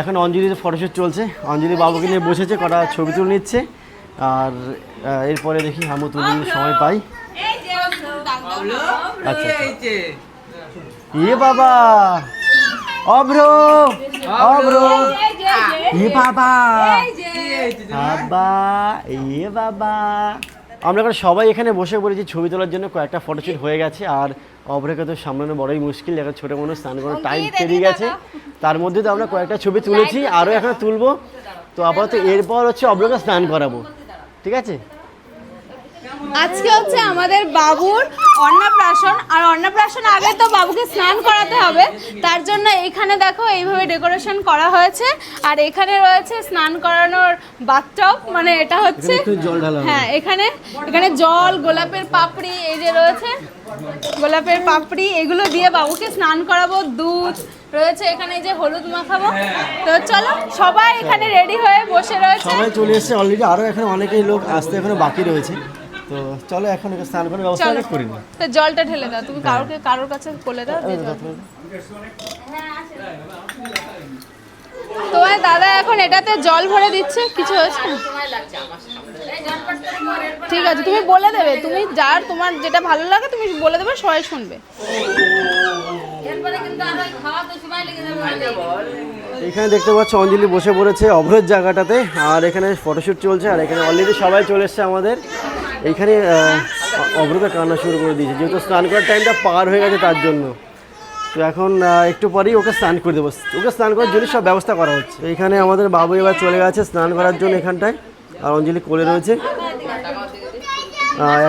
এখন অঞ্জলির ফটোশ্যুট চলছে। অঞ্জলি বাবুকে নিয়ে বসেছে কটা ছবি তুলে নিচ্ছে। আর এরপরে দেখি হামু তুলে সময় পাই। আচ্ছা। ইয়ে বাবা! অভ্র! অভ্র! ইয়ে বাবা! বাবা ইয়ে বাবা! আমরা এখন সবাই এখানে বসে পড়েছি ছবি তোলার জন্য কয়েকটা ফটোশুট হয়ে গেছে আর অভ্রকে তো সামলানো বড়ই মুশকিল এখন ছোটো মানুষ স্নান করার টাইম পেরিয়ে গেছে। তার মধ্যে তো আমরা কয়েকটা ছবি তুলেছি আরও এখন তুলবো। তো আপাতত এরপর হচ্ছে অভ্রকে স্নান করাবো। ঠিক আছে? আজকে হচ্ছে আমাদের বাবুর অন্নপ্রাশন আর অন্নপ্রাশন আগে তো বাবুকে স্নান করাতে হবে তার জন্য এখানে দেখো এইভাবে ডেকোরেশন করা হয়েছে আর এখানে রয়েছে স্নান করানোর বাথটব মানে এটা হচ্ছে। হ্যাঁ এখানে এখানে জল গোলাপের পাপড়ি এই যে রয়েছে গোলাপের পাপড়ি এগুলো দিয়ে বাবুকে স্নান করাবো দুধ রয়েছে এখানে এই যে হলুদ মাখাবো তো চলো সবাই এখানে রেডি হয়ে বসে রয়েছে সবাই চলে এসেছে অলরেডি আরও এখন অনেকেই লোক আসতে এখনও বাকি রয়েছে তো চলো এখন একে স্নান করার ব্যবস্থা আগে করি না। তো জলটা ঢেলে দাও। তুমি কারোকে কারোর কাছে বলে দাও জল। তোমার দাদা এখন এটাতে জল ভরে দিচ্ছে? কিছু হয়েছে না? ঠিক আছে তুমি বলে দেবে। তুমি যার তোমার যেটা ভালো লাগে তুমি বলে দেবে সবাই শুনবে। এখানে দেখতে পাচ্ছ অঞ্জলি বসে পড়েছে অভ্রত জায়গাটাতে আর এখানে ফটোশ্যুট চলছে আর এখানে অলরেডি সবাই চলে এসছে আমাদের। এইখানে অভ্রতা কান্না শুরু করে দিয়েছে। যেহেতু স্নান করার টাইমটা পার হয়ে গেছে তার জন্য। তো এখন একটু পরেই ওকে স্নান করে দেবো। ওকে স্নান করার জন্য সব ব্যবস্থা করা হচ্ছে। এখানে আমাদের বাবু এবার চলে গেছে স্নান করার জন্য এখানটায়, আর অঞ্জলি কোলে রয়েছে।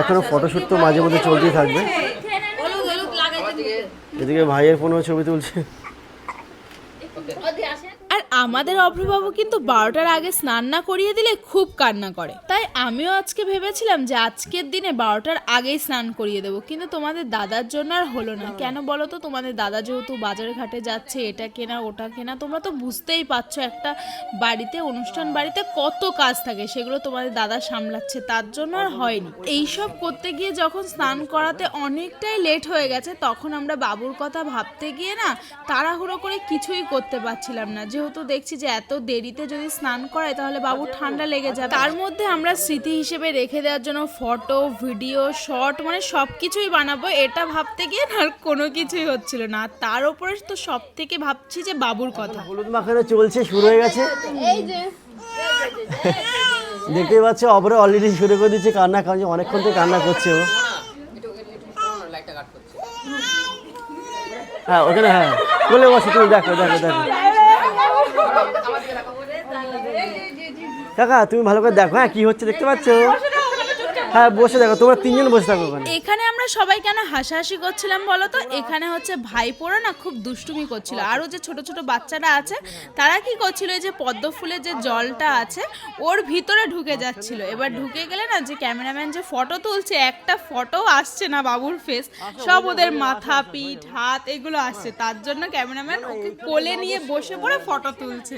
এখনও ফটোশ্যুট তো মাঝে মধ্যে চলতেই থাকবে। এদিকে ভাইয়ের ফোনেও ছবি তুলছে। আমাদের অভ্রবাবু কিন্তু বারোটার আগে স্নান না করিয়ে দিলে খুব কান্না করে। তাই আমিও আজকে ভেবেছিলাম যে আজকের দিনে বারোটার আগেই স্নান করিয়ে দেবো। কিন্তু তোমাদের দাদার জন্য আর হলো না। কেন বলো তো? তোমাদের দাদা যেহেতু বাজার ঘাটে যাচ্ছে, এটা কেনা, ওটা কেনা, তোমরা তো বুঝতেই পারছ একটা বাড়িতে, অনুষ্ঠান বাড়িতে কত কাজ থাকে, সেগুলো তোমাদের দাদা সামলাচ্ছে, তার জন্য আর হয়নি। এইসব করতে গিয়ে যখন স্নান করাতে অনেকটাই লেট হয়ে গেছে, তখন আমরা বাবুর কথা ভাবতে গিয়ে না, তাড়াহুড়ো করে কিছুই করতে পারছিলাম না। যেহেতু দেখছি যে এত দেরিতে যদি স্নান করায় তাহলে বাবু ঠান্ডা লেগে যাবে। তার মধ্যে আমরা স্মৃতি হিসেবে রেখে দেওয়ার জন্য ফটো ভিডিও শর্ট মানে সব কিছুই বানাবো এটা ভাবতে গিয়ে আর কোনো কিছুই হচ্ছিল না। তার উপরে তো সব থেকে ভাবছি যে বাবুর কথা। হলুদ মাখানো চলছে শুরু হয়ে গেছে। এই যে দেখতেই পাচ্ছ অপরে অলরেডি শুরু করে দিচ্ছে কান্না কারণ অনেকক্ষণ থেকে কান্না করছে ও। হ্যাঁ ওখানে হ্যাঁ। বলে বসে তুমি দেখো দেখো দেখো। কাকা তুমি ভালো করে দেখো হ্যাঁ কি হচ্ছে দেখতে পাচ্ছ? হ্যাঁ বসে দেখো তোমরা তিনজন বসে থাকো ওখানে। এখানে আমরা সবাই কেন হাসাহাসি করছিলাম বলো তো? এখানে হচ্ছে ভাইপোরা না খুব দুষ্টুমি করছিল। আরও যে ছোট ছোট বাচ্চারা আছে, তারা কি করছিল? এই যে পদ্ম ফুলের যে জলটা আছে, ওর ভিতরে ঢুকে যাচ্ছিল। এবার ঢুকে গেলে না যে ক্যামেরাম্যান যে ফটো তুলছে, একটা ফটো আসছে না বাবুর ফেস সব ওদের মাথা, পিঠ, হাত এগুলো আসছে। তার জন্য ক্যামেরাম্যান ওকে কোলে নিয়ে বসে পড়ে ফটো তুলছে।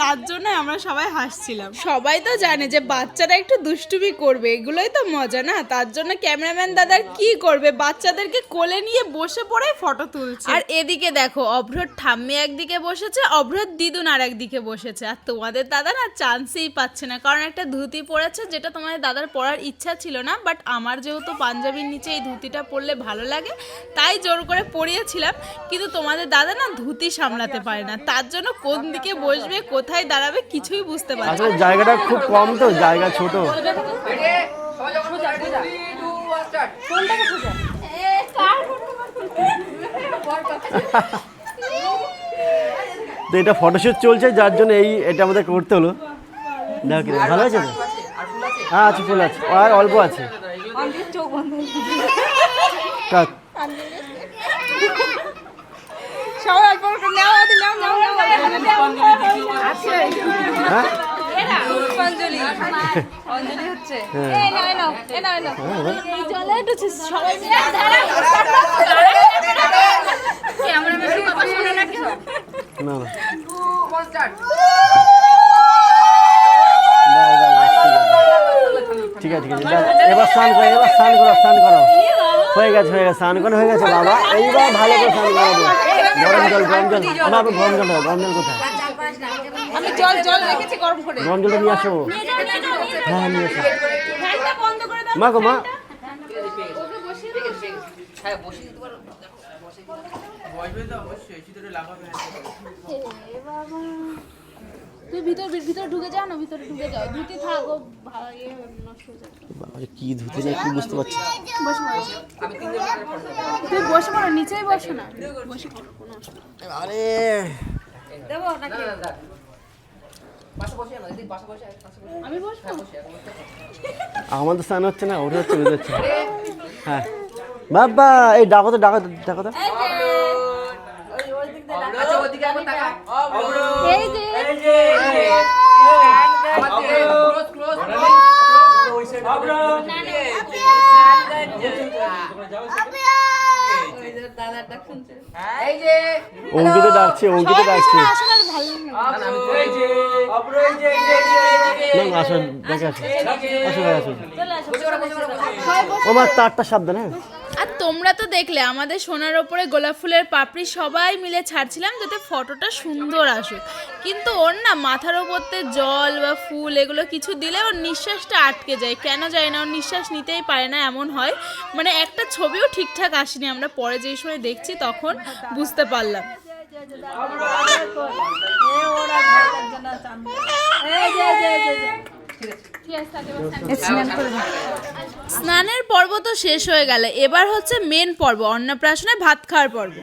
তার জন্য আমরা সবাই হাসছিলাম। সবাই তো জানে যে বাচ্চারা একটু দুষ্টুমি করবে, এগুলোই তো মজা না? তার জন্য ক্যামেরাম্যান দাদার কি করবে? বাচ্চাদেরকে কোলে নিয়ে বসে পড়ে ফটো তুলছে। আর এদিকে দেখো অভ্রর ঠাম্মি একদিকে বসেছে অভ্রর দিদুন আর একদিকে বসেছে। আর তোমাদের দাদা না চান্সই পাচ্ছে না কারণ একটা ধুতি পরেছে যেটা তোমাদের দাদার পরার ইচ্ছা ছিল না বাট আমার যেহেতু পাঞ্জাবির নিচে এই ধুতিটা পরলে ভালো লাগে তাই জোর করে পরিয়েছিলাম কিন্তু তোমাদের দাদা না ধুতি সামলাতে পারে না। তার জন্য কোন দিকে বসবে কোথায় দাঁড়াবে কিছুই বুঝতে পারছে না। জায়গাটা খুব কম তো জায়গা ছোট। তো এটা ফটোশ্যুট চলছে যার জন্য এই এটা আমাদের করতে হলো। দেখো কি ভালো আছে তো? হ্যাঁ আছে ফুল আছে। আর অল্প আছে। হ্যাঁ সবাই মিলে না না ঠিক আছে ঠিক আছে এবার স্নান করো এবার স্নান করো স্নান করো হয়ে গেছে হয়ে গেছে স্নান করা হয়ে গেছে বাবা এইবার ভালো করে স্নান করাবো গরম জল গরম জল আমার গরম জল গরম জল কোথায় জল জল রেখেছি গরম করে। গরম জলটা নিয়ে আসো হ্যাঁ নিয়ে আসো। ফ্যানটা বন্ধ করে দাও মা গো মা। তুই ভিতর ভিতরে ঢুকে যাও না ভিতরে ঢুকে যাও ধুতি থাক ও ইয়ে নষ্ট হয়ে যাবে। কি ধুতে নেই কি বুঝতে পারছি বসে পড়ো। তুই বসে পড়ো নিচেই বসো না। বসে পড়ো কোনো অসুবিধা আরে। আমাদের স্নান হচ্ছে না ওটা হচ্ছে ওদের হচ্ছে হ্যাঁ। বাবা এই ডাকো তো ডাকো ডাকো তো। এই যে। অঙ্কিত ডাকছে অঙ্কিত ডাকছে আসলে আর ভালো লাগে না। না না, আসো দেখে আসো আসো ভাই আসো চলে আসো সবাই বসে ও মা তারটা সাবধানে। হ্যাঁ তোমরা তো দেখলে আমাদের সোনার ওপরে গোলাপ ফুলের পাপড়ি সবাই মিলে ছাড়ছিলাম যাতে ফটোটা সুন্দর আসুক। কিন্তু ওর না মাথার ওপরতে জল বা ফুল এগুলো কিছু দিলে ওর নিঃশ্বাসটা আটকে যায়। কেন যায় না ওর নিঃশ্বাস নিতেই পারে না এমন হয়। মানে একটা ছবিও ঠিকঠাক আসেনি আমরা পরে যেই সময় দেখছি তখন বুঝতে পারলাম। স্নানের পর্ব তো শেষ হয়ে গেল। এবার হচ্ছে মেন পর্ব অন্নপ্রাশনে ভাত খাওয়ার পর্ব।